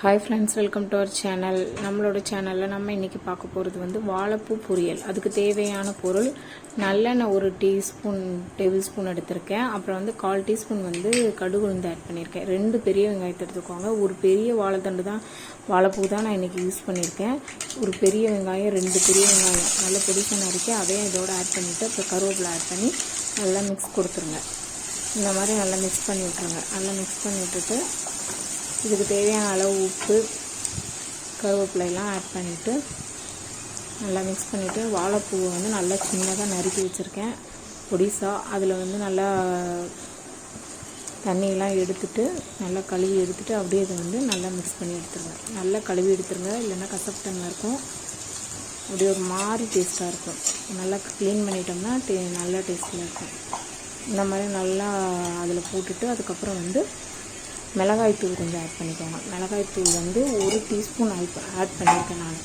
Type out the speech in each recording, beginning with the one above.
Hi friends welcome to our channel நம்மளோட சேனலில் நம்ம இன்றைக்கி பார்க்க போகிறது வந்து வாழைப்பூ பொரியல். அதுக்கு தேவையான பொருள் நல்லெண்ணெய் ஒரு டீஸ்பூன் டேபிள் ஸ்பூன் எடுத்திருக்கேன். அப்புறம் வந்து கால் டீஸ்பூன் வந்து கடுகு உளுந்து ஆட் பண்ணியிருக்கேன். ரெண்டு பெரிய வெங்காயத்தை எடுத்துக்கோங்க. ஒரு பெரிய வாழைத்தண்டு தான் வாழைப்பூ தான் நான் இன்றைக்கி யூஸ் பண்ணியிருக்கேன். ஒரு பெரிய வெங்காயம் ரெண்டு பெரிய வெங்காயம். நல்ல பொடிசை நறுக்கி அதையும் இதோட ஆட் பண்ணிவிட்டு அப்புறம் கருவேப்பிலை ஆட் பண்ணி நல்லா மிக்ஸ் கொடுத்துருங்க. இந்த மாதிரி நல்லா மிக்ஸ் பண்ணி விட்ருங்க நல்லா மிக்ஸ் பண்ணி விட்டுட்டு இதுக்கு தேவையான அளவு உப்பு கருவேப்பிலையெல்லாம் ஆட் பண்ணிவிட்டு நல்லா மிக்ஸ் பண்ணிவிட்டு வாழைப்பூவை வந்து நல்லா சின்னதாக நறுக்கி வச்சுருக்கேன். பொடிசா அதில் வந்து நல்லா தண்ணியெல்லாம் எடுத்துட்டு நல்லா கழுவி எடுத்துட்டு அப்படியே இதை வந்து நல்லா மிக்ஸ் பண்ணி எடுத்துருங்க. நல்லா கழுவி எடுத்துருங்க இல்லைன்னா கசப்பு தன்மை இருக்கும். அப்படியே ஒரு மாதிரி டேஸ்ட்டாக இருக்கும். நல்லா க்ளீன் பண்ணிட்டோம்னா டே நல்லா டேஸ்ட்டில் இருக்கும். இந்த மாதிரி நல்லா அதில் போட்டுட்டு அதுக்கப்புறம் வந்து மிளகாய்த்தூள் கொஞ்சம் ஆட் பண்ணிக்கோங்க. மிளகாய்த்தூள் வந்து ஒரு டீஸ்பூன் ஆட் ஆட் பண்ணியிருக்கேன் நான்.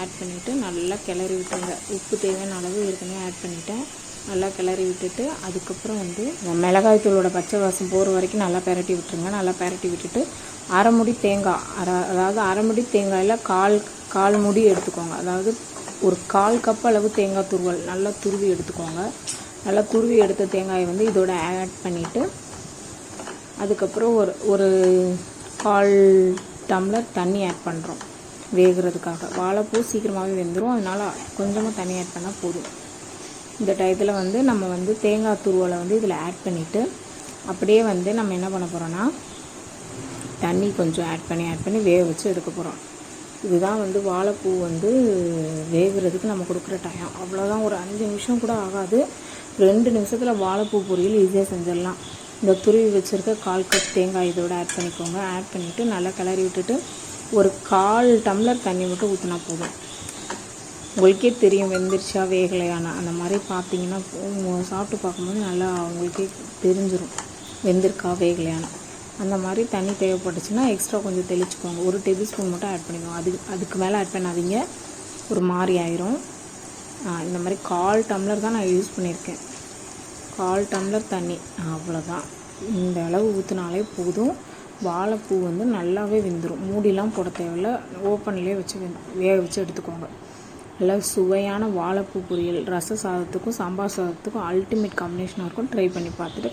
ஆட் பண்ணிவிட்டு நல்லா கிளறி விட்டுருங்க. உப்பு தேவையான அளவு ஏற்கனவே ஆட் பண்ணிவிட்டேன் நல்லா கிளறி விட்டுட்டு அதுக்கப்புறம் வந்து மிளகாய் மிளகாய்த்தூளோட பச்சை வாசம் போகிற வரைக்கும் நல்லா பெரட்டி விட்டுருங்க. நல்லா பெரட்டி விட்டுட்டு அரை முடி தேங்காய் அரை அதாவது அரை முடி தேங்காயில் கால் கால் முடி எடுத்துக்கோங்க. அதாவது ஒரு கால் கப் அளவு தேங்காய் துருவல் நல்லா துருவி எடுத்துக்கோங்க. நல்லா துருவி எடுத்த தேங்காயை வந்து இதோட ஆட் பண்ணிவிட்டு அதுக்கப்புறம் ஒரு ஒரு கால் டம்ளர் தண்ணி ஆட் பண்ணுறோம் வேகிறதுக்காக. வாழைப்பூ சீக்கிரமாகவே வெந்துடும் அதனால் கொஞ்சமாக தண்ணி ஆட் பண்ணால் போதும். இந்த டயத்தில் வந்து நம்ம வந்து தேங்காய் துருவலை வந்து இதில் ஆட் பண்ணிவிட்டு அப்படியே வந்து நம்ம என்ன பண்ண போகிறோன்னா தண்ணி கொஞ்சம் ஆட் பண்ணி ஆட் பண்ணி வேக வச்சு எடுக்க போகிறோம் இதுதான் வந்து வாழைப்பூ வந்து வேகிறதுக்கு நம்ம கொடுக்குற டைம் அவ்வளோதான் ஒரு அஞ்சு நிமிஷம் கூட ஆகாது. ரெண்டு நிமிஷத்தில் வாழைப்பூ பொரியல் ஈஸியாக செஞ்சிடலாம். இந்த துருவி வச்சுருக்க கால் கப் தேங்காய் இதோட ஆட் பண்ணிக்கோங்க. ஆட் பண்ணிவிட்டு நல்லா கிளறி விட்டுட்டு ஒரு கால் டம்ளர் தண்ணி மட்டும் ஊற்றினா போதும். உங்களுக்கே தெரியும் வெந்துருச்சா வேகலையானா. அந்த மாதிரி பார்த்தீங்கன்னா சாப்பிட்டு பார்க்கும்போது நல்லா உங்களுக்கே தெரிஞ்சிடும் வெந்திருக்கா வேகலையானா. அந்த மாதிரி தண்ணி தேவைப்பட்டுச்சுன்னா எக்ஸ்ட்ரா கொஞ்சம் தெளிச்சுக்கோங்க. ஒரு டேபிள் ஸ்பூன் மட்டும் ஆட் பண்ணிக்கோங்க. அதுக்கு அதுக்கு மேலே ஆட் பண்ணாதீங்க. ஒரு மாதிரி ஆயிரும். இந்த மாதிரி கால் டம்ளர் தான் நான் யூஸ் பண்ணியிருக்கேன். கால் டம்ளர் தண்ணி. அவ்வளோதான் இந்த அளவு ஊற்றினாலே போதும். வாழைப்பூ வந்து நல்லாவே வெந்துடும் மூடிலாம் போட தேவையில்ல. ஓப்பன்லேயே வச்சு வேக வச்சு எடுத்துக்கோங்க. நல்லா சுவையான வாழைப்பூ பொரியல். ரச சாதத்துக்கும் சாம்பார் சாதத்துக்கும் அல்டிமேட் காம்பினேஷனாக இருக்கும். ட்ரை பண்ணி பார்த்துட்டு